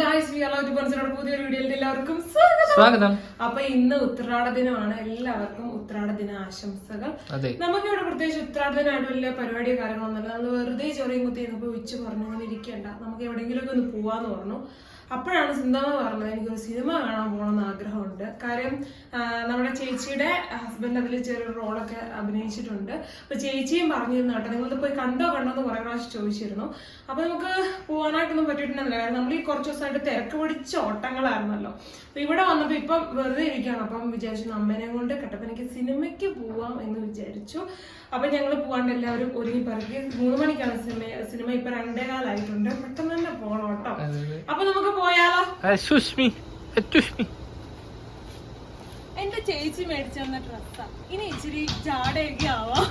Guys V allow ഡിഫൻസിനോട് പുതിയൊരു വീഡിയോയിൽ എല്ലാവർക്കും സ്വാഗതം. അപ്പൊ ഇന്ന് ഉത്രാട ദിനമാണ്. എല്ലാവർക്കും ഉത്രാട ദിന ആശംസകൾ. നമുക്ക് ഇവിടെ പ്രത്യേകിച്ച് ഉത്രാട ദിനമായിട്ട് വലിയ പരിപാടിയോ കാര്യങ്ങളൊന്നുമില്ല നമ്മൾ വെറുതെ ചൊറിയും കുത്തി പോയി ഉച്ച പറഞ്ഞു ഇരിക്കേണ്ട നമുക്ക് എവിടെയെങ്കിലുമൊക്കെ ഒന്ന് പോവാന്ന് പറഞ്ഞു. അപ്പോഴാണ് സിന്ധമ്മ പറഞ്ഞത് എനിക്കൊരു സിനിമ കാണാൻ പോകണമെന്ന് ആഗ്രഹമുണ്ട്. കാര്യം നമ്മുടെ ചേച്ചിയുടെ ഹസ്ബൻഡ് അതിൽ ചെറിയൊരു റോളൊക്കെ അഭിനയിച്ചിട്ടുണ്ട്. അപ്പൊ ചേച്ചിയും പറഞ്ഞിരുന്നു കേട്ടോ നിങ്ങളത് പോയി കണ്ടോ കണ്ടോ എന്ന് കുറെ പ്രാവശ്യം ചോദിച്ചിരുന്നു. അപ്പൊ നമുക്ക് പോകാനായിട്ടൊന്നും പറ്റിയിട്ടുണ്ടായിരുന്നില്ല കാരണം നമ്മൾ ഈ കുറച്ച് ദിവസമായിട്ട് തിരക്ക് പിടിച്ച ഓട്ടങ്ങളായിരുന്നല്ലോ. അപ്പൊ ഇവിടെ വന്നപ്പോ ഇപ്പം വെറുതെ ഇരിക്കുകയാണ്. അപ്പം വിചാരിച്ചു അമ്മേനെ കൊണ്ട് കട്ടപ്പനയ്ക്ക് സിനിമയ്ക്ക് പോവാം എന്ന് വിചാരിച്ചു. അപ്പൊ ഞങ്ങൾ പോവാണ്ട് എല്ലാവരും ഒരുങ്ങി പറക്കി. മൂന്ന് മണിക്കാണ് സിനിമ സിനിമ ഇപ്പൊ രണ്ടേകാലായിട്ടുണ്ട്. പെട്ടെന്ന് തന്നെ പോകണം കേട്ടോ. അപ്പൊ നമുക്ക് പോയാലോ? സുഷ്മി സുഷ്മി. എന്റെ ചേച്ചി മേടിച്ചു തന്ന ഡ്രസ്സാ. ഇനി ഇച്ചിരി ജാടയൊക്കെ ആവാം.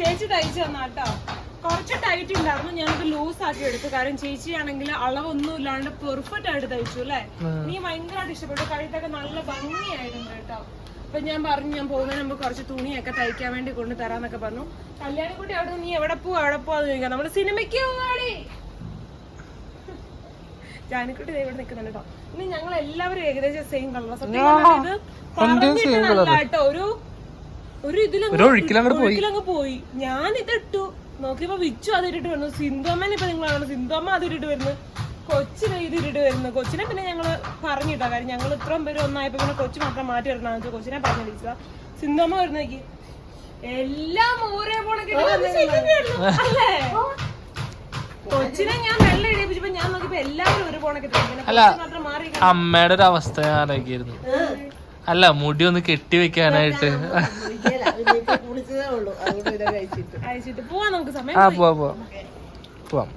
ചേച്ചി തയ്ച്ചു തന്നാട്ടോ. കുറച്ച് ടൈറ്റ് ഉണ്ടായിരുന്നു. ഞാനത് ലൂസ് ആക്കി എടുത്തു. കാരണം ചേച്ചി ആണെങ്കിൽ അളവൊന്നും ഇല്ലാണ്ട് പെർഫെക്റ്റ് ആയിട്ട് തയ്ച്ചു അല്ലേ? നീ ഭയങ്കരമായിട്ട് ഇഷ്ടപ്പെട്ടു. കഴുത്തൊക്കെ നല്ല ഭംഗിയായിട്ടുണ്ട് കേട്ടോ. അപ്പൊ ഞാൻ പറഞ്ഞു ഞാൻ പോകുന്നതിന് മുമ്പ് കുറച്ച് തുണിയൊക്കെ തയ്ക്കാൻ വേണ്ടി കൊണ്ട് തരാന്നൊക്കെ പറഞ്ഞു. കല്യാണിക്കുട്ടി അവിടെ നീ എവിടെ പോവാ? എവിടെ പോവാന്ന് ചോദിക്കാം. നമ്മൾ സിനിമയ്ക്ക് പോവാടി. ജാനിക്കുട്ടി ഇവിടെ നിൽക്കുന്നുണ്ട് കേട്ടോ. ഇനി ഞങ്ങൾ എല്ലാവരും ഏകദേശം സെയിം കളർ സത്യം പറഞ്ഞാൽ ഇത് ഒരു ഒരു ഇതിലങ്ങ് പോയി. ഞാൻ ഇതിട്ടു നോക്കിയപ്പോ വിച്ചു അത് ഇട്ടിട്ട് വരുന്നു. സിന്ധുമ്മനെ ഇപ്പൊ നിങ്ങളാണ് സിന്ധുമ്മ അത് ഇട്ടിട്ട് വരുന്നു. കൊച്ചിനെ ഇത് ഇട്ടിട്ട് വരുന്നു. കൊച്ചിനെ പിന്നെ ഞങ്ങൾ പറഞ്ഞിട്ടാ കാര്യം. ഞങ്ങൾ ഇത്രയും പേര് ഒന്നായപ്പോ പിന്നെ കൊച്ചു മാത്രം മാറ്റി വെച്ചാൽ കൊച്ചിനെ പറഞ്ഞു ടീച്ചർ സിന്ധുമ്മ വരുന്നേക്ക് എല്ലാം ഊരേ പോണക്കെ അല്ലേ? കൊച്ചിനെ ഞാൻ വെള്ളം ഇടിപ്പിച്ചപ്പോ ഞാൻ നോക്കിയപ്പോ എല്ലാവരും ഒരു പോണക്കെ അല്ല. അമ്മയുടെ ഒരു അവസ്ഥ ആലോചിക്കായിരുന്നു. അല്ല മുടി ഒന്ന് കെട്ടി വെക്കാനായിട്ട്. ആ പോവാ പോവാം.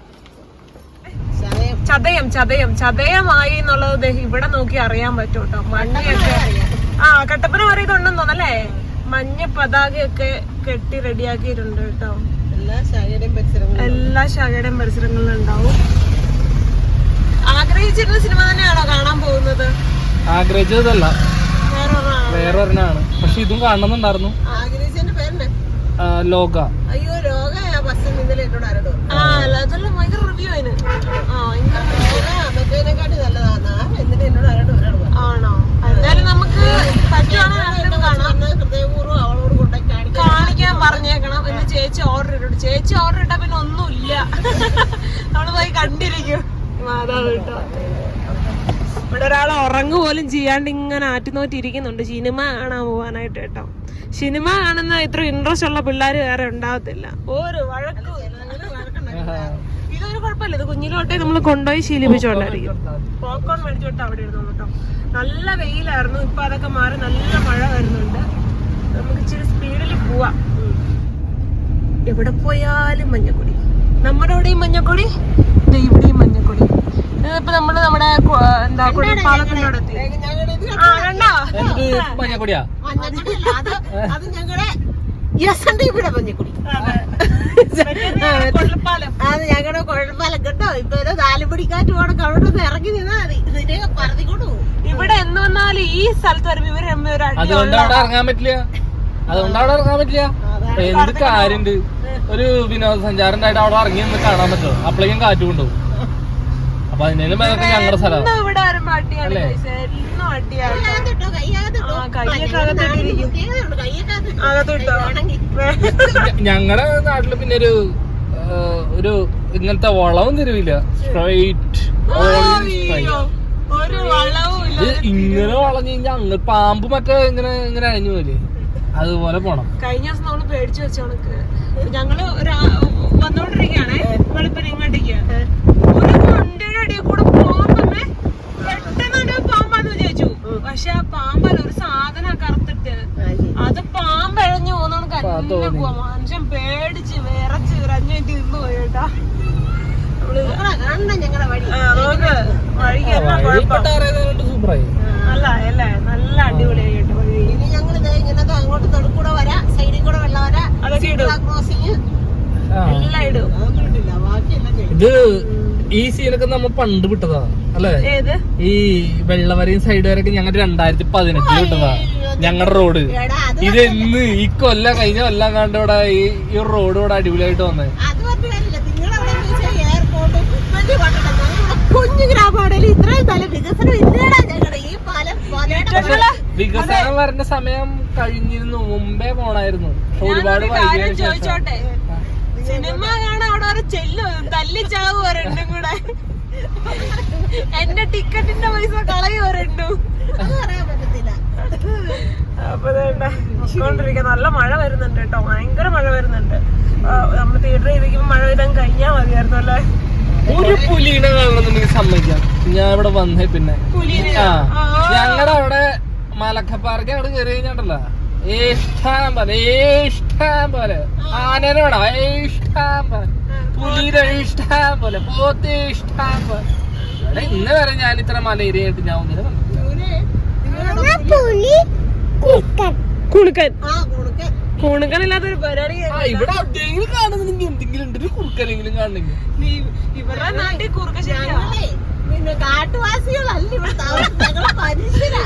ചതയം ചതയം ചതയമായി എന്നുള്ളത് ദേ ഇവിടെ നോക്കി അറിയാൻ പറ്റും കേട്ടോ മഞ്ഞയൊക്കെ ആ കട്ടപ്പന വരെ ഇതുണ്ടെന്ന് തോന്നല്ലേ മഞ്ഞ പതാകയൊക്കെ കെട്ടി റെഡിയാക്കിയിട്ടുണ്ട് കേട്ടോ. എല്ലാ ശാഖയുടെയും പരിസരങ്ങളും എല്ലാ ശകയുടെയും പരിസരങ്ങളിലും ഉണ്ടാവും. ആഗ്രഹിച്ചിരുന്ന സിനിമ തന്നെയാണോ കാണാൻ പോകുന്നത്? ആഗ്രഹിച്ചതല്ല. വേറൊരെണ്ണം. വേറെ ഒരെണ്ണാണ് പക്ഷെ ഇതും കാണണമെന്നുണ്ടായിരുന്നു. ലോക. അയ്യോ ബസ് ഇന്നലെ എന്നോട് ആരോട്. ആ അല്ല അതെല്ലാം ഭയങ്കര റിവ്യൂ അതിന് ആ മറ്റേതിനെക്കാട്ടി നല്ലതാണ് എന്നിട്ട് എന്നോട് ആരോട് ഒരാൾ ആണോ? എന്തായാലും നമുക്ക് പറ്റുവാണെങ്കിൽ രണ്ടും കാണാം. ഹൃദയപൂർവം അവളോട് കൊണ്ടേ കാണിക്കാൻ കാണിക്കാൻ പറഞ്ഞേക്കണം. എന്ന് ചേച്ചി ഓർഡർ ഇട്ടു. ചേച്ചി ഓർഡർ ഇട്ടാ പിന്നെ ഒന്നുമില്ല. നമ്മൾ പോയി കണ്ടിരിക്കും. മാതാവ് കേട്ടോ ഇവിടെ ഒരാൾ ഉറങ്ങു പോലും ചെയ്യാണ്ട് ഇങ്ങനെ ആറ്റുനോറ്റി ഇരിക്കുന്നുണ്ട് സിനിമ കാണാൻ പോവാനായിട്ട് കേട്ടോ. സിനിമ കാണുന്ന ഇത്ര ഇൻട്രസ്റ്റ് ഉള്ള പിള്ളേർ വേറെ ഉണ്ടാവത്തില്ല. ഒരു വഴക്കും ഇതൊരു കുഴപ്പമില്ല. ഇത് കുഞ്ഞിലോട്ടെ നമ്മൾ കൊണ്ടുപോയി ശീലിപ്പിച്ചോണ്ടായിരിക്കും പോപ്കോൺ മേടിച്ചോട്ട് അവിടെ ഇരുന്നു കേട്ടോ. നല്ല വെയിലായിരുന്നു. ഇപ്പൊ അതൊക്കെ മാറി നല്ല മഴ വരുന്നുണ്ട്. നമുക്ക് ഇച്ചിരി സ്പീഡിൽ പോവാം. എവിടെ പോയാലും മഞ്ഞക്കൊടി. നമ്മുടെ അവിടെയും മഞ്ഞക്കൊടി. ഇവിടെയും ഇവിടെയും മഞ്ഞക്കൊടി ഇതിപ്പോ നമ്മൾ നമ്മുടെ എന്താ പാലത്തിന്റെ അവിടെ എത്തി ആ കണ്ടോ? മഞ്ഞക്കൊടിയാ അത് ഞങ്ങളുടെ മഞ്ഞക്കുടി അത്. കുഴപ്പമില്ല കേട്ടോ ഇപ്പൊ ഒരു നാലുപടിക്കാറ്റ് പോണക്ക് അവിടെ ഒന്ന് ഇറങ്ങി നിന്നാ മതി. ഇതിനെ പറത്തിക്കൊണ്ട് പോകും. ഇവിടെ എന്ന് വന്നാലും ഈ സ്ഥലത്ത് വരുമ്പോ ഇവർ തമ്മിൽ ഒരു അടി അതുകൊണ്ട് അവിടെ ഇറങ്ങാൻ പറ്റില്ല. അതുകൊണ്ട് അവിടെ ഇറങ്ങാൻ പറ്റില്ല. എന്ത് കാര്യണ്ട്? ഒരു വിനോദസഞ്ചാരം ആയിട്ട് അവിടെ ഇറങ്ങി നിന്ന് കാണാൻ പറ്റുമോ? അപ്പോഴേക്കും കാറ്റ് കൊണ്ടുപോകും. അപ്പൊ അതിനേലും ഞങ്ങളുടെ സ്ഥലം. ഇവിടെ വരുമ്പോ അടിയാണ്. എന്നും അടിയാണ് ഞങ്ങളുടെ നാട്ടിൽ പിന്നെ ഒരു ഒരു ഇങ്ങനത്തെ വളവും തരുവില്ല. സ്ട്രൈറ്റ് ഒരു വളവും ഇല്ല. ഇത് ഇങ്ങനെ വളഞ്ഞു കഴിഞ്ഞാൽ അങ്ങനെ പാമ്പ് മറ്റേ ഇങ്ങനെ ഇങ്ങനെ അഴിഞ്ഞു പോലെ അതുപോലെ പോണം. കഴിഞ്ഞ ദിവസം നമ്മൾ പേടിച്ചു വെച്ചോണക്ക് ഞങ്ങൾ വന്നോണ്ടിരിക്കാണ് വന്നോണ്ടിരിക്കുകയാണേ. ഇങ്ങോട്ടേക്ക് വണ്ടിയുടെ അടിയിൽ കൂടെ പോകുമ്പോ പെട്ടെന്ന് പാമ്പാന്ന് വിചാരിച്ചു പക്ഷെ ആ പാമ്പല്ല ഒരു സാധനം കറുത്തിട്ട്. അത് പാമ്പഴഞ്ഞു എഴഞ്ഞു പോകുന്നോണ്ട് കന്നെ പോവാ. മനുഷ്യൻ പേടിച്ച് വിറച്ച് വിറഞ്ഞു തിന്നു പോയിട്ടാ നല്ല അല്ലേ നല്ല അടിപൊളിയായി കേട്ടോ. വഴി ഇനി ഞങ്ങൾ ഇങ്ങനത്തെ അങ്ങോട്ട് തൊടുക്കൂടെ വരാ സൈഡിൽ കൂടെ വെള്ളം വരാ. ക്രോസിങ് എല്ലാം ഇടും. ബാക്കിയെല്ലാം ഇത് ഈ സീനൊക്കെ നമ്മ പണ്ട് വിട്ടതാ അല്ലേ? ഈ വെള്ളവരയും സൈഡ് വരെയൊക്കെ ഞങ്ങൾ രണ്ടായിരത്തി പതിനെട്ടിൽ വിട്ടതാ ഞങ്ങളുടെ റോഡ്. ഇത് എന്ന് ഈ കൊല്ലം കഴിഞ്ഞ കൊല്ലം കണ്ട് ഇവിടെ ഈ ഈ റോഡ് ഇവിടെ അടിപൊളിയായിട്ട് വന്നേ. അത് പറഞ്ഞ കാര്യമില്ല നിങ്ങളവിടെ എയർപോർട്ട് വലിയ പട്ടണം ഞങ്ങളിവിടെ കുഞ്ഞു ഗ്രാമമാണ് പാലം വികസനം വരേണ്ട സമയം കഴിഞ്ഞിരുന്നു മുമ്പേ പോണായിരുന്നു. ഒരുപാട് വൈകി ചോദിച്ചോട്ടെ സിനിമ കാണാൻ അവിടെ ഒരു ചെല്ലും തല്ലിച്ചാവും ഒരെണ്ണും കൂടെ. എന്റെ ടിക്കറ്റിന്റെ പൈസ കളയും ഒരെണ്ണും. അപ്പൊ കൊണ്ടിരിക്കുക നല്ല മഴ വരുന്നുണ്ട് കേട്ടോ. ഭയങ്കര മഴ വരുന്നുണ്ട്. നമ്മൾ തിയേറ്ററിൽ ഇരിക്കുമ്പോ മഴ പെയ്താൻ കഴിഞ്ഞാ മതിയായിരുന്നു അല്ലേ? ഒരു പുലിനെ കാണണമെന്നുണ്ടെങ്കിൽ സമ്മതിക്കാം. ഞാൻ ഇവിടെ വന്നേ പിന്നെ. ഞങ്ങളുടെ അവിടെ മലക്കപ്പാറയ്ക്ക് അവിടെ കയറി കഴിഞ്ഞാണ്ടല്ലോ ഇഷ്ടം പോലെ ഇഷ്ടം പോലെ. ആനേനെ വേണം ഇഷ്ടം പോലെ. പുലിയുടെ ഇഷ്ടം പോലെ പോത്ത് ഇഷ്ടം പോലെ ഇന്ന് വരെ ഞാൻ ഇത്ര മലയേരിയായിട്ട് ഞാൻ ഒന്നിനെ കുണുക്കൻ. കുണുക്കൻ. കുണുക്കനില്ലാത്തൊരു പരിപാടി ഇവിടെ എവിടെയെങ്കിലും കാണുന്നുണ്ടെങ്കിൽ എന്തെങ്കിലും ഉണ്ട് ഒരു കുറുക്കലെങ്കിലും കാണുന്നെങ്കിൽ ഇവരുടെ നാട്ടിൽ കുറുക്ക ശരിയാ. ഞങ്ങളെ പിന്നെ കാട്ടുവാസികളല്ല ഇവിടെ മനുഷ്യരാ.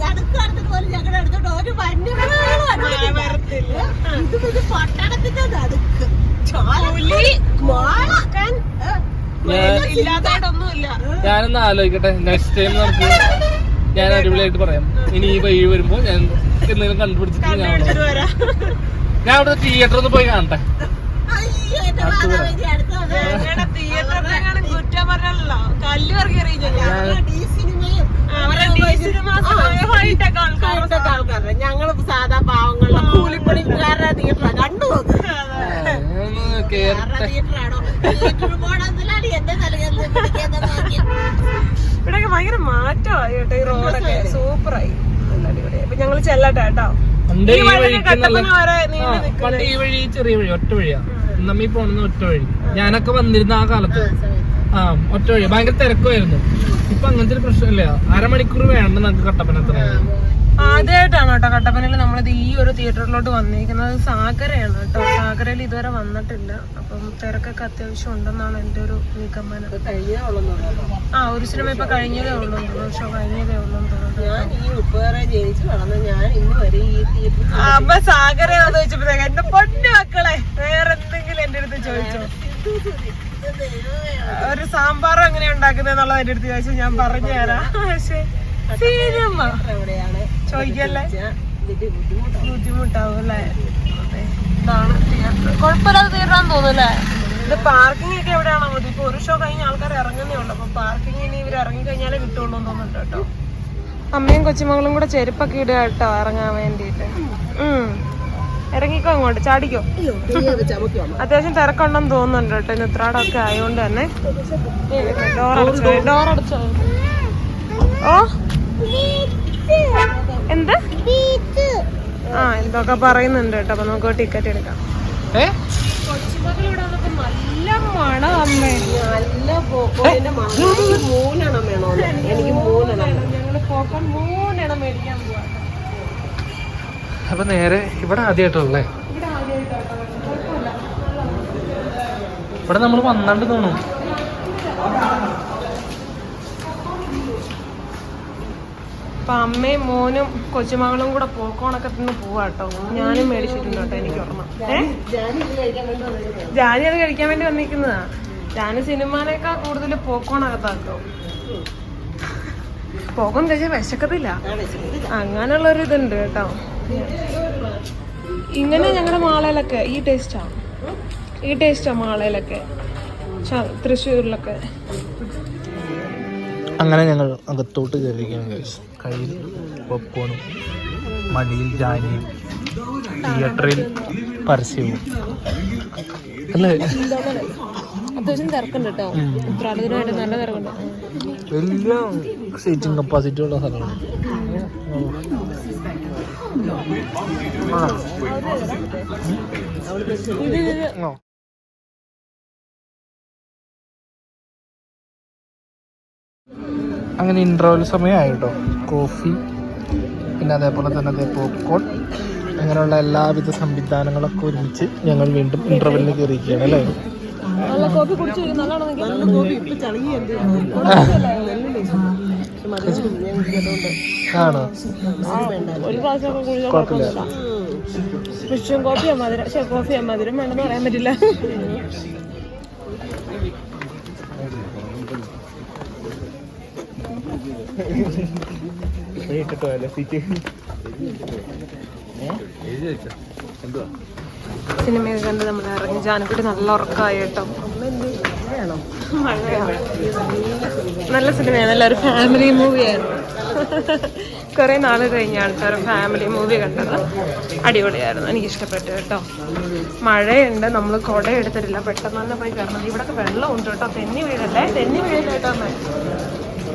അത് മോളിൽ. അതിന്റെ മരത്തിന്റെ നടുക്ക് കടന്നിട്ട് പോലും ഞങ്ങളുടെ അടുത്തോട്ട് ഒരു വന്യമൃഗങ്ങളും പട്ടണത്തിന്റെ നടുക്ക് ഞാനൊന്ന് ആലോചിക്കട്ടെ. നെക്സ്റ്റ് ടൈം നമുക്ക് ഞാൻ അടിപൊളിയായിട്ട് പറയാം. ഇനി ഈ വഴി വരുമ്പോ ഞാൻ എന്തെങ്കിലും കണ്ടുപിടിച്ചിട്ട് ഞാൻ ഞാൻ അവിടെ തിയേറ്റർ ഒന്ന് പോയി കാണട്ടെ. തിയേറ്ററിനെങ്ങാനും കുറ്റം പറഞ്ഞല്ലോ കല്ല് ഇറക്കി ആൾക്കാരുടെ ഞങ്ങൾ സാധാ പാവങ്ങളുടെ കൂലിപ്പണിക്കാരുടെ തിയേറ്ററാ കണ്ടു തിയേറ്ററാണോ എന്റെ ഇവിടെയൊക്കെ ഭയങ്കര മാറ്റമായി കേട്ടോ. ഈ റോഡൊക്കെ സൂപ്പറായി. നല്ല അടിപൊളിയായി. അപ്പൊ ഞങ്ങൾ ചെല്ലട്ടെ കേട്ടോ. പണ്ട് ഈ വഴി ചെറിയ വഴി ഒറ്റ വഴിയാ. നമ്മീ പോണെന്ന് ഒറ്റ വഴി. ഞാനൊക്കെ വന്നിരുന്ന ആ കാലത്ത് ആ ഒറ്റ വഴി. ഭയങ്കര തിരക്കുമായിരുന്നു. ഇപ്പൊ അങ്ങനത്തെ ഒരു പ്രശ്നമില്ല. അരമണിക്കൂർ വേണ്ട നമുക്ക് കട്ടപ്പന എത്തണം. ആദ്യമായിട്ടാണ് കേട്ടോ കട്ടപ്പനയിൽ നമ്മളിത് ഈ ഒരു തിയേറ്ററിലോട്ട് വന്നിരിക്കുന്നത്. സാഗരയാണ് കേട്ടോ. സാഗരയിൽ ഇതുവരെ വന്നിട്ടില്ല. അപ്പം തിരക്കൊക്കെ അത്യാവശ്യം ഉണ്ടെന്നാണ് എന്റെ ഒരു നിഗമനം ആ ഒരു സിനിമ ഇപ്പൊ കഴിഞ്ഞതേ ഉള്ളൂ തോന്നുന്നു. ഷോ കഴിഞ്ഞതേ ഉള്ളൂ തോന്നുന്നു അപ്പൊ സാഗരയാണെന്ന് ചോദിച്ചപ്പോഴത്തേക്ക് എന്റെ പൊന്നു മക്കളെ വേറെ എന്തെങ്കിലും എന്റെ അടുത്ത് ചോദിച്ചോ? ഒരു സാമ്പാർ എങ്ങനെ ഉണ്ടാക്കുന്നതെന്നുള്ളത് എന്റെ അടുത്ത് ചോദിച്ചു. ഞാൻ പറഞ്ഞു തരാം. പക്ഷേ സിനിമ എവിടെയാണ്? ചോദിക്കല്ലേ? ബുദ്ധിമുട്ടാവും. അല്ലേ. ഇതാണ് തിയേറ്റർ കുഴപ്പമില്ലാതെ തീർക്കാൻ തോന്നുന്നല്ലേ ഇത് പാർക്കിംഗ് ഒക്കെ എവിടെയാണോ? മതി ഇപ്പൊ ഒരു ഷോ കഴിഞ്ഞ ആൾക്കാർ ഇറങ്ങുന്നേ ഉള്ളു. അപ്പൊ പാർക്കിംഗ് ഇനി ഇവർ ഇറങ്ങി കഴിഞ്ഞാലേ കിട്ടുള്ളൂ എന്ന് തോന്നുന്നുണ്ട് കേട്ടോ. അമ്മയും കൊച്ചുമകളും കൂടെ ചെരുപ്പൊക്കെ ഇടുക കേട്ടോ ഇറങ്ങാൻ വേണ്ടിട്ട് ഉം. ഇറങ്ങിക്കോ അങ്ങോട്ട് ചാടിക്കോ. അത്യാവശ്യം തിരക്കുണ്ടെന്ന് തോന്നുന്നുണ്ട് കേട്ടോ. ഇന്ന് ഇത്രാടൊക്കെ ആയതുകൊണ്ട് തന്നെ. ഡോർ ഡോറടച്ചോ ഡോർ അടച്ചോ ഓ? എന്ത്? ആ എന്തൊക്കെ പറയുന്നുണ്ട് കേട്ടോ. അപ്പൊ നമുക്ക് ടിക്കറ്റ് എടുക്കാം. നല്ല മണ അമ്മേ. നല്ല മൂന്നെണ്ണം വേണോ. എനിക്ക് മൂന്നെണ്ണം ഞങ്ങൾ മൂന്നെണ്ണം മേടിക്കാൻ പോവാ. അപ്പൊ നേരെ ഇവിടെ ആദ്യമായിട്ടുള്ളേ ഇവിടെ നമ്മൾ നമ്മൾ വന്നാണ്ട് തോന്നും. അപ്പൊ അമ്മയും മോനും കൊച്ചുമകളും കൂടെ പോക്കോണൊക്കെ തിന്ന് പോവാ കേട്ടോ. ഞാനും മേടിച്ചിട്ടുണ്ട് കേട്ടോ എനിക്ക് ഓർമ്മ. ജാനി അത് കഴിക്കാൻ വേണ്ടി വന്നിരിക്കുന്നതാ. ജാനി സിനിമാനേക്കാൾ കൂടുതൽ പോക്കോണകത്താക്കും. പോകും കഴിച്ചാൽ വിശക്കത്തില്ല. അങ്ങനെയുള്ള ഒരു ഇതുണ്ട് കേട്ടോ. ഇങ്ങനെ ഞങ്ങളുടെ മാളയിലൊക്കെ ഈ ടേസ്റ്റാ ഈ ടേസ്റ്റാ മാളയിലൊക്കെ. തൃശ്ശൂരിലൊക്കെ. അങ്ങനെ ഞങ്ങൾ അകത്തോട്ട് കയറിയിരിക്കുകയാണ് guys. കയ്യിൽ പോപ്കോണും മടിയിൽ ജാനിയും തിയേറ്ററിൽ പരസ്യവും. അല്ലേ? അത്യാവശ്യം തിരക്കുണ്ട് കേട്ടോ. ഉത്രാടത്തിനായിട്ട് നല്ല തിരക്കുണ്ട്. വലിയ സീറ്റിംഗ് കപ്പാസിറ്റി ഉള്ള സ്ഥലമാണ്. ആ. ആ. അങ്ങനെ ഇൻട്രോവൽ സമയമായിട്ടോ കോഫി പിന്നെ അതേപോലെ തന്നെ അതേ പോപ്കോൺ അങ്ങനെയുള്ള എല്ലാവിധ സംവിധാനങ്ങളൊക്കെ ഒരുമിച്ച് ഞങ്ങൾ വീണ്ടും ഇൻട്രവലിന് കയറിയിരിക്കുകയാണ് അല്ലേ? ആണോ? കുഴപ്പമില്ല. കോഫിയാ മധുരം. കോഫിയാ മധുരം വേണമെന്ന് പറയാൻ പറ്റില്ല. സിനിമയൊക്കെ കണ്ട് നമ്മൾ ഇറങ്ങി ജാനക്കുട്ടി നല്ല ഉറക്കമായി നല്ല സിനിമയാണ് നല്ല ഒരു ഫാമിലി മൂവിയായിരുന്നു കുറെ നാൾ കഴിഞ്ഞാണ് കേട്ടോ ഒരു ഫാമിലി മൂവി കണ്ടത്. അടിപൊളിയായിരുന്നു എനിക്ക് ഇഷ്ടപ്പെട്ടു കേട്ടോ. മഴയുണ്ട് നമ്മൾ കുട എടുത്തിട്ടില്ല. പെട്ടെന്ന് തന്നെ പോയി കയറണം. വെള്ളം ഉണ്ട് കേട്ടോ. തെന്നി വീഴല്ലേ? തെന്നി വീഴില്ല കേട്ടോ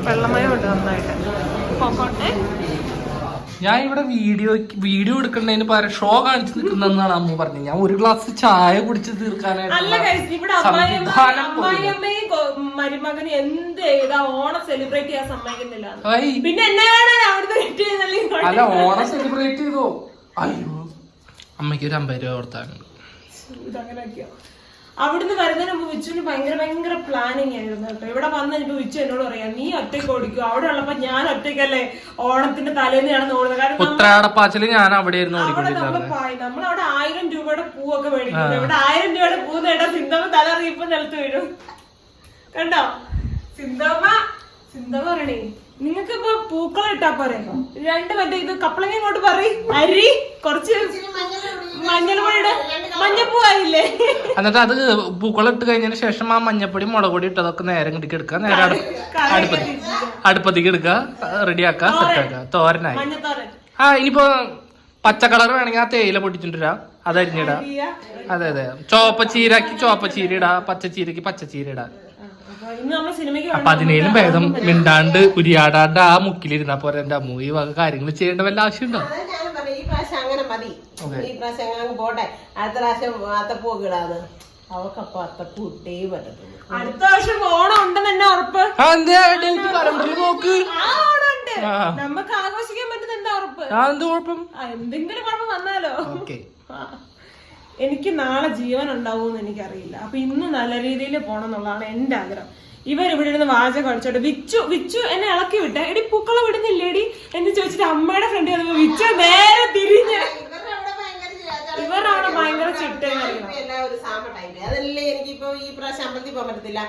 അമ്മേ. വെള്ളമയം ഉണ്ട് നന്നായിട്ട്. പോക്കോട്ടെ. ഞാൻ ഇവിടെ വീഡിയോ വീഡിയോ എടുക്കുന്നതിന് പകരം ഷോ കാണിച്ചു നിൽക്കുന്നെന്നാണ് അമ്മ പറഞ്ഞത്. ഞാൻ ഒരു ഗ്ലാസ് ചായ കുടിച്ച് തീർക്കാനായിട്ട് മരുമകനും എന്ത് ചെയ്താ ഓണം സെലിബ്രേറ്റ് ചെയ്യാൻ സമ്മതിക്കുന്നില്ല ഐ, പിന്നെ അല്ല? ഓണം സെലിബ്രേറ്റ് ചെയ്തോ? അയ്യോ. അമ്മയ്ക്ക് ഒരു അമ്പത് രൂപ കൊടുത്താണ്ട് ഇതങ്ങനെയൊക്കെയോ അവിടുന്ന് വരുന്നതിന് മുമ്പ് വിച്ചുവിന് ഭയങ്കര ഭയങ്കര പ്ലാനിങ് ആയിരുന്നു കേട്ടോ. ഇവിടെ വന്ന ഇപ്പൊ വിച്ചു എന്നോട് പറയാം നീ ഒറ്റയ്ക്ക് ഓടിക്കും. അവിടെ ഉള്ളപ്പോ ഞാൻ ഒറ്റയ്ക്കല്ലേ ഓണത്തിന്റെ തലേന്ന് ഓടുന്നത്. കാരണം ഞാൻ അവിടെ അവിടെ ഓടിക്കൊണ്ടിരുന്നത്. നമ്മൾ നമ്മളവിടെ ആയിരം രൂപയുടെ പൂവൊക്കെ മേടിക്കുന്നു ഇവിടെ ആയിരം രൂപയുടെ പൂ നേടാൻ സിന്ധമ്മ തല അറിയിപ്പ് നിലത്ത് വീഴും. കണ്ടോ? സിന്ധമ്മ സിന്ധമ്മ പറയണേ നിങ്ങൾക്ക് ഇപ്പൊ പൂക്കൾ ഇട്ടാ പോരെ? രണ്ട് മറ്റേ ഇത് കപ്പളങ്ങ ഇങ്ങോട്ട് പറയും. അരി കുറച്ച് മഞ്ഞൾപൊടിയുടെ മഞ്ഞപ്പൂ മഞ്ഞപ്പൂവായില്ലേ? എന്നിട്ട് അത് പൂക്കൾ ഇട്ട് കഴിഞ്ഞതിന് ശേഷം ആ മഞ്ഞപ്പൊടി മുളക് പൊടി ഇട്ടതൊക്കെ നേരെ ഇങ്ങോട്ട് എടുക്കുക. നേരെ അടു- അടുപ്പത്തി അടുപ്പത്തേക്ക് എടുക്കുക റെഡിയാക്കുക സെറ്റാക്കുക തോരനായി. ആ ഇനിയിപ്പോ പച്ച കളർ വേണമെങ്കിൽ ആ തേയില പൊട്ടിച്ചിട്ടിടാ അത് അരിഞ്ഞിടാ. അതെ അതെ. ചോപ്പ ചീരക്ക് ചോപ്പ ചീര ഇടാ. പച്ച ചീരക്ക് പച്ച ചീര ഇടാ. അപ്പൊ ഇന്ന് നമ്മൾ സിനിമയ്ക്ക് അപ്പൊ അതിനേലും ഭേദം മിണ്ടാണ്ട് ഉരിയാടാണ്ട് ആ മുക്കിലിരുന്നാ പോരെ എന്റെ അമ്മു ഈ വക കാര്യങ്ങൾ ചെയ്യേണ്ട വല്ല ആവശ്യമുണ്ടോ? അതാ ഞാൻ പറഞ്ഞു ഈ പ്രാവശ്യം അങ്ങനെ മതി. ഈ പ്രാവശ്യം അങ്ങനെ പോട്ടെ. അടുത്ത പ്രാവശ്യം അത്തപ്പൂ ഇടാന്ന് അവക്കപ്പൊ അത്തപ്പൂ ഇട്ടേ പറ്റത്തുള്ളൂ. അടുത്ത വർഷം ഓണം ഉണ്ടെന്ന് തന്നെ ഉറപ്പ്? ആ, എന്തേ ഡേറ്റ് നോക്ക്. ആ ഉണ്ട്. ആ. നമുക്ക് ആഘോഷിക്കാൻ പറ്റുന്ന എന്താ ഉറപ്പ്? എന്തെങ്കിലും കുഴപ്പം വന്നാലോ? ഓക്കെ. ആ. എനിക്ക് നാളെ ജീവൻ ഉണ്ടാവുമെന്ന് എനിക്കറിയില്ല. അപ്പൊ ഇന്ന് നല്ല രീതിയിൽ പോകണം എന്നുള്ളതാണ് എന്റെ ആഗ്രഹം. ഇവർ ഇവിടെ ഇരുന്ന് വാചകം അടിച്ചോട്ടെ വിച്ചു വിച്ചു എന്നെ ഇളക്കി വിട്ട. എടി പൂക്കള വിടുന്നില്ലേടി എന്ന് ചോദിച്ചിട്ട് അമ്മയുടെ ഫ്രണ്ട് വന്നപ്പോ വിച്ചു നേരെ തിരിഞ്ഞ്. അവിടെ ഭയങ്കര അതല്ലേ എനിക്കിപ്പോ ഈ പ്രാവശ്യം അമ്പലത്തിൽ പോകാൻ പറ്റത്തില്ല.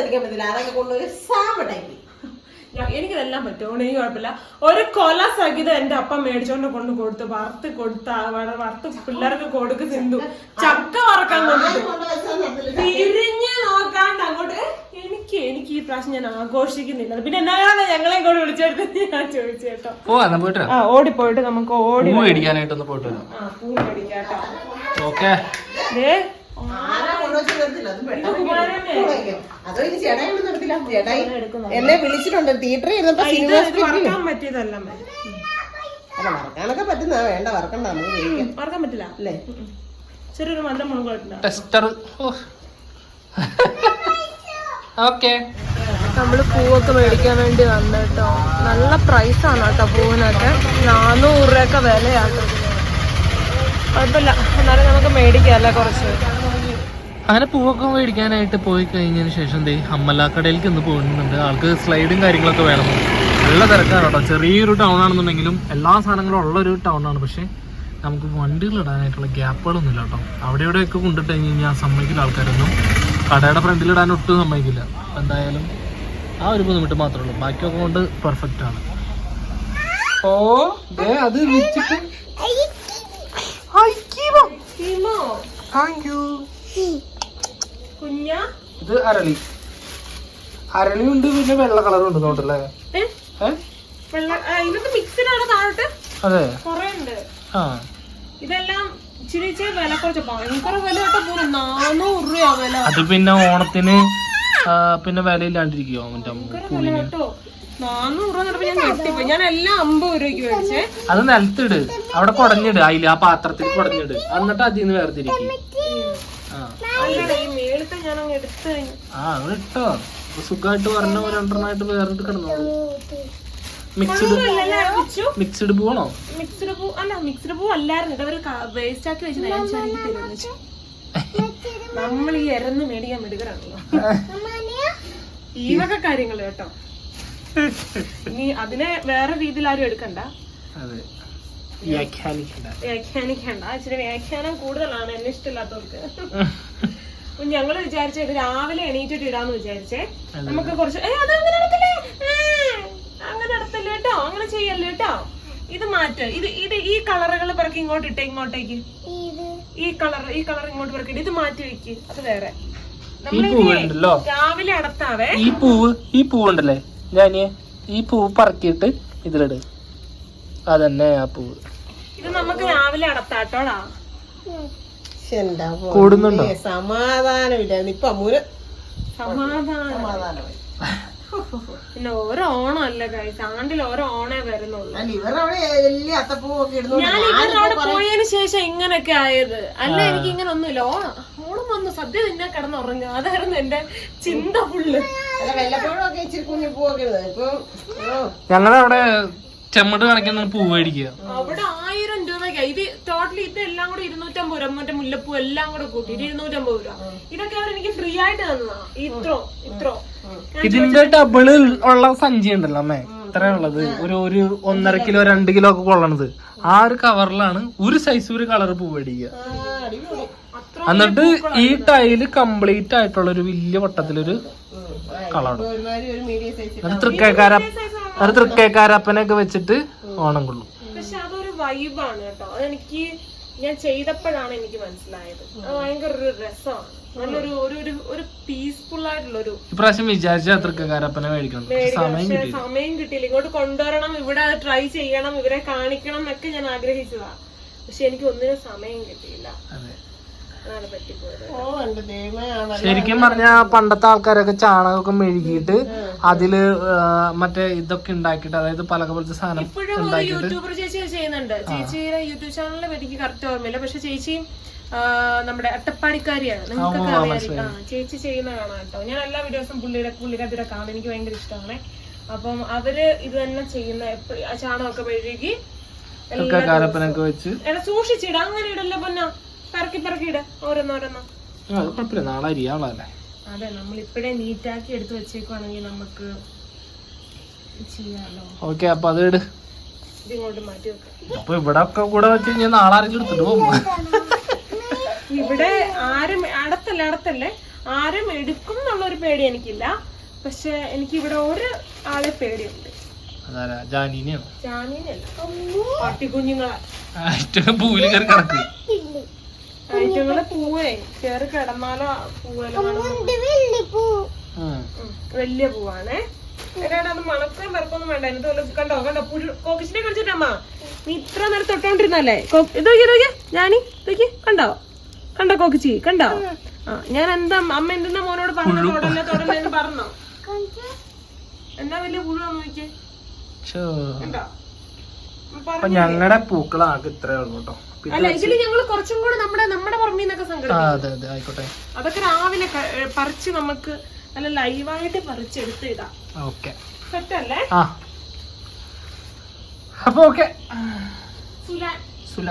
എത്തിക്കാൻ പറ്റില്ല അതൊക്കെ കൊണ്ടുപോയി സാമ ടൈപ്പ് എനിക്കിതെല്ലാം പറ്റും. എനിക്ക് കുഴപ്പമില്ല. ഒരു കൊല സഹിതം എന്റെ അപ്പം മേടിച്ചോണ്ട് കൊണ്ട് കൊടുത്തു വറുത്ത് കൊടുത്ത വറുത്ത് പിള്ളേർക്ക് കൊടുക്ക് സിന്ധു ചക്ക വറക്കാൻ തിരിഞ്ഞ് നോക്കാണ്ട് അങ്ങോട്ട്. എനിക്ക് എനിക്ക് ഈ പ്രാവശ്യം ഞാൻ ആഘോഷിക്കുന്നില്ല. പിന്നെ എന്നാണ് ഞങ്ങളെ കൂടെ വിളിച്ചെടുത്ത് ഞാൻ ചോദിച്ചു കേട്ടോ. ഓ എന്നാ പോയിട്ട് ആ ഓടിപ്പോയിട്ട് നമുക്ക് ഓടി മേടിക്കാനായിട്ടൊന്ന് പോയിട്ട് വരാം. ആ പൂ മേടിക്കാട്ടോ ഓക്കെ. ദേ. ആരാ കൊണ്ടുവച്ച് നിർത്തില്ല അത് പെട്ടെന്ന് കുമാരനെ. അതോ ഇനി ചേട്ടായി നിർത്തില്ല. ചേട്ടായി എന്നെ വിളിച്ചിട്ടുണ്ട്. തിയേറ്ററിൽ ഇരുന്നപ്പോ സിനിമ ഇത് വറക്കാൻ പറ്റിയതല്ല. അല്ല വറക്കാനൊക്കെ പറ്റുന്ന വേണ്ട വറക്കണ്ട നമുക്ക് വേവിക്കാം പറ്റില്ല. അല്ലേ? ചെറിയൊരു നല്ല മുളക് ടെസ്റ്റർ. ഓക്കെ. നമ്മൾ പൂവൊക്കെ മേടിക്കാൻ വേണ്ടി വന്നു കേട്ടോ. നല്ല പ്രൈസ് ആണ് കേട്ടോ പൂവിനൊക്കെ. നാനൂറ് രൂപയൊക്കെ വിലയാണ്. കുഴപ്പമില്ല. എന്നാലും നമുക്ക് മേടിക്കാം അല്ലേ കുറച്ച്. അങ്ങനെ പൂവൊക്കെ മേടിക്കാനായിട്ട് പോയി കഴിഞ്ഞതിന് ശേഷം ദേ അമ്മലാക്കടയിലേക്ക് ഒന്ന് പോകുന്നുണ്ട്. ആൾക്ക് സ്ലൈഡും കാര്യങ്ങളൊക്കെ വേണം. നല്ല തിരക്കാണ് കേട്ടോ. ചെറിയൊരു ടൗൺ ആണെന്നുണ്ടെങ്കിലും എല്ലാ സാധനങ്ങളും ഉള്ളൊരു ടൗൺ ആണ്. പക്ഷേ നമുക്ക് വണ്ടികൾ ഇടാനായിട്ടുള്ള ഗ്യാപ്പുകളൊന്നും ഇല്ല കേട്ടോ. അവിടെ ഇവിടെയൊക്കെ കൊണ്ടിട്ട് കഴിഞ്ഞ് കഴിഞ്ഞാൽ സമ്മതിക്കില്ല ആൾക്കാരൊന്നും. കടയുടെ ഫ്രണ്ടിൽ ഇടാൻ ഒട്ടും സമ്മതിക്കില്ല. എന്തായാലും ആ ഒരു ബുദ്ധിമുട്ട് മാത്രമേ ഉള്ളൂ. ബാക്കിയൊക്കെ കൊണ്ട് പെർഫെക്റ്റ് ആണ്. ഓ ദേ അത് വെച്ചിട്ട്. താങ്ക് യു കുഞ്ഞ? ഇത് അരളി. അരളി ഉണ്ട് പിന്നെ വെള്ള കളറും ഉണ്ട് നോട്ടല്ലേ അതെ. ആ. ഇതെല്ലാം അത് പിന്നെ ഓണത്തിന് പിന്നെ വില ഇല്ലാണ്ടിരിക്കോ പൂവിന് അത് നിലത്തിട്. അവിടെ കുടഞ്ഞിട്. അതിൽ ആ പാത്രത്തിൽ കുടഞ്ഞിട്. എന്നിട്ട് അതിന്ന് നിന്ന് വേർതിരിക്കും ആ. ഇട്ടോ. സുഖമായിട്ട് പറഞ്ഞ രണ്ടെണ്ണമായിട്ട് വേറിട്ട് കിടന്നോളൂ. മിക്സ്ഡ് മിക്സ്ഡ് പോകണോ മിക്സ്ഡ് പൂ അല്ല മിക്സ്ഡ് പൂ അല്ലായിരുന്നു വേസ്റ്റ് ആക്കി വെച്ച്. നമ്മൾ ഈ എരന്ന് മേടിക്കാൻ മെടുക്കറാണല്ലോ ഈ വക കാര്യങ്ങൾ കേട്ടോ. ഇനി അതിനെ വേറെ രീതിയിൽ ആരും എടുക്കണ്ട. അതെ. വ്യാഖ്യാനിക്കണ്ട ഇച്ചിരി വ്യാഖ്യാനം കൂടുതലാണ്. എന്നെ ഇഷ്ടമില്ലാത്തവർക്ക്. അപ്പൊ ഞങ്ങൾ വിചാരിച്ചത് രാവിലെ എണീറ്റിട്ട് ഇടാന്ന് വിചാരിച്ചേ. നമുക്ക് കുറച്ച് അത് അങ്ങനെ നടക്കില്ലേ? കേട്ടോ അങ്ങനെ അങ്ങനെ ചെയ്യല്ലേ കേട്ടോ ഇത് മാറ്റ. ഇത് ഇത് ഈ കളറുകൾ പിറക്കി ഇങ്ങോട്ട് ഇട്ടേ ഇങ്ങോട്ടേക്ക്. ഈ കളർ ഈ കളർ ഇങ്ങോട്ട് പിറക്കിട്ട് ഇത് മാറ്റി വെക്ക്. അത് വേറെ. രാവിലെ അടത്താവേ. ഈ പൂവ് ഈ പൂവുണ്ടല്ലേ? ഞാനിയെ ഈ പൂവ് പറക്കിയിട്ട് ഇതിലിട്. അതന്നെ ആ പൂവ്. ഇത് നമുക്ക് രാവിലെ അടത്താട്ടോടാ എന്താ കൂടുന്നുണ്ടോ? സമാധാനമില്ല. ഇപ്പൊ അമ്മൂന് സമാധാനം പിന്നെ ഓരോ ഓണം അല്ല കൈസ് ആണ്ടിൽ ഓരോ ഓണേ വരുന്നുള്ളൂ. ഞാൻ ഇവരോട് പോയതിനു ശേഷം ഇങ്ങനൊക്കെ ആയത്. അല്ല എനിക്ക് ഇങ്ങനെ ഒന്നുമില്ല. ഓണം ഓണം വന്ന്. സദ്യ തിന്നാൻ കിടന്നുറങ്ങുക. അതായിരുന്നു എന്റെ ചിന്ത ഫുള്ള്. അല്ല വല്ലപ്പോഴും ഇച്ചിരി കുഞ്ഞു പൂവൊക്കെ ഇടുന്നത്. ഇപ്പൊ ഓ, ഞങ്ങളവിടെ ചെമ്മട് കണക്കിന് പൂവ് മേടിക്കുക. അവിടെ ഇത് ടോട്ടലി ഇതെല്ലാം കൂടെ ഇരുന്നൂറ്റമ്പത് രൂപ മറ്റേ മുല്ലപ്പൂ എല്ലാം കൂടെ കൂട്ടിയിട്ട് ഇരുന്നൂറ്റമ്പത് രൂപ. ഇതൊക്കെ അവർ എനിക്ക് ഫ്രീ ആയിട്ട് തന്നോ ഇത്രോ ഇത്രോ. ഇതിന്റെ ഡബിൾ ഉള്ള സഞ്ചി ഉണ്ടല്ലോ അമ്മേ ഇത്ര ഉള്ളത്. ഒരു ഒരു ഒന്നര കിലോ രണ്ട് കിലോ ഒക്കെ കൊള്ളണത്. ആ ഒരു കവറിലാണ് ഒരു സൈസ് ഒരു കളർ മേടിക്കുക അടിപൊളി. എന്നിട്ട് ഈ ടൈൽ കംപ്ലീറ്റ് ആയിട്ടുള്ള ഒരു വലിയ വട്ടത്തിലൊരു അത് തൃക്കേക്കാര അത് തൃക്കേക്കാരപ്പനൊക്കെ വെച്ചിട്ട് ഓണം കൊള്ളും. വൈബാണ് കേട്ടോ. അതെനിക്ക് ഞാൻ ചെയ്തപ്പോഴാണ് എനിക്ക് മനസ്സിലായത്. അത് ഭയങ്കര ഒരു രസമാണ്. നല്ലൊരു ഒരു ഒരു ഒരു പീസ്ഫുൾ ആയിട്ടുള്ള ഒരു ഇപ്രാവശ്യം വിചാരിച്ച തൃക്കേക്കാരപ്പനെ മേടിക്കണം. സമയം കിട്ടിയില്ല. ഇങ്ങോട്ട് കൊണ്ടുവരണം ഇവിടെ ട്രൈ ചെയ്യണം ഇവരെ കാണിക്കണം എന്നൊക്കെ ഞാൻ ആഗ്രഹിച്ചതാ. പക്ഷെ എനിക്ക് ഒന്നിനും സമയം കിട്ടിയില്ല. ശരിക്കും പറഞ്ഞ പണ്ടത്തെ ആൾക്കാരൊക്കെ ചാണകമൊക്കെ മെഴുകിയിട്ട് അതിൽ മറ്റേ ഇതൊക്കെ ഉണ്ടാക്കിയിട്ട് അതായത് പലക പോലത്തെ സാധനം യൂട്യൂബർ ചേച്ചി ചെയ്യുന്നുണ്ട്. ചേച്ചിയുടെ യൂട്യൂബ് ചാനലിനെ പറ്റി കറക്റ്റ് ഓർമ്മയില്ല. പക്ഷെ ചേച്ചി നമ്മുടെ അട്ടപ്പാടിക്കാരിയാണ്. നിങ്ങൾക്കൊക്കെ അറിയാം. ചേച്ചി ചെയ്യുന്ന കാണാം കേട്ടോ. ഞാൻ എല്ലാ വീഡിയോസും പുള്ളിയുടെ പുള്ളിക്കാരുടെ കാണും. എനിക്ക് ഭയങ്കര ഇഷ്ടമാണ്. അപ്പം അവർ ഇത് തന്നെ ചെയ്യുന്ന ചാണകമൊക്കെ മെഴുകി തൃക്കേക്കാരപ്പനൊക്കെ വെച്ച്. എടാ സൂക്ഷിച്ചിട. അങ്ങനെ ഇടല്ല പൊന്ന? പറക്കി പറക്കി ഇട. ഓരോന്നോരോന്നോ. കുഴപ്പമില്ല. നാളെ അരിയാളല്ലേ അതെ നമ്മൾ ഇപ്പഴേ നീറ്റാക്കി എടുത്ത് വെച്ചേക്കുവാണെങ്കിൽ നമുക്ക് ചെയ്യാലോ. ഓക്കെ അപ്പൊ അത് ഇട്. ഇതിങ്ങോട്ട് മാറ്റി വെക്കാം. അപ്പൊ ഇവിടെ ഒക്കെ കൂടെ വെച്ച് കഴിഞ്ഞാൽ നാളെ ആരെങ്കിലും എടുത്തിട്ട് പോകും. ഇവിടെ ആരും അടത്തല്ല അടത്തല്ലേ? ആരും എടുക്കും എന്നുള്ളൊരു പേടി എനിക്കില്ല. പക്ഷെ എനിക്ക് ഇവിടെ ഒരു ആളെ പേടിയുണ്ട്. ജാനീനെയാണ്? ജാമീനല്ല പട്ടിക്കുഞ്ഞുങ്ങളെ. പൂവിൽ കയറി കിടക്കും. ഐറ്റങ്ങളെ പൂവേ. കേറി കിടന്നാലോ പൂവെല്ലാം. വലിയ പൂവാണേ. അത് മണക്കാൻ വേണ്ട. വല്ല കണ്ടോ? കണ്ടോ? പുഴു കോക്കിച്ചിനെ കളിച്ചിട്ടമ്മ നീ ഇത്ര നേരം തൊട്ടോണ്ടിരുന്നല്ലേ? ഇത് നോക്കി ഞാനി കണ്ടോ? കണ്ടോ കോക്കിച്ചി കണ്ടോ? ആ. ഞാൻ എന്താ അമ്മ എന്തെന്നാ മോനോട് പറഞ്ഞു തൊടല്ലേ തൊടല്ലേ എന്ന് പറഞ്ഞോ? എന്നാ വലിയ പുഴുവാന്ന് നോക്കിയേ? ഛോ. കണ്ടോ? ഞങ്ങളുടെ പൂക്കളാകെ ഇത്രേ ഉള്ളൂ കേട്ടോ. പിന്നെ- അല്ല ഇതിൽ ഞങ്ങൾ കുറച്ചും കൂടെ നമ്മുടെ നമ്മുടെ പുറമേ നിന്നൊക്കെ അതെ ആയിക്കോട്ടെ. അതൊക്കെ രാവിലെ പറിച്ച് നമുക്ക് നല്ല ലൈവായിട്ട് പറിച്ചെടുത്ത് ഇടാം. ഓക്കെ. സെറ്റല്ലേ? അപ്പൊ ഓക്കെ. സുലാൻ. സുല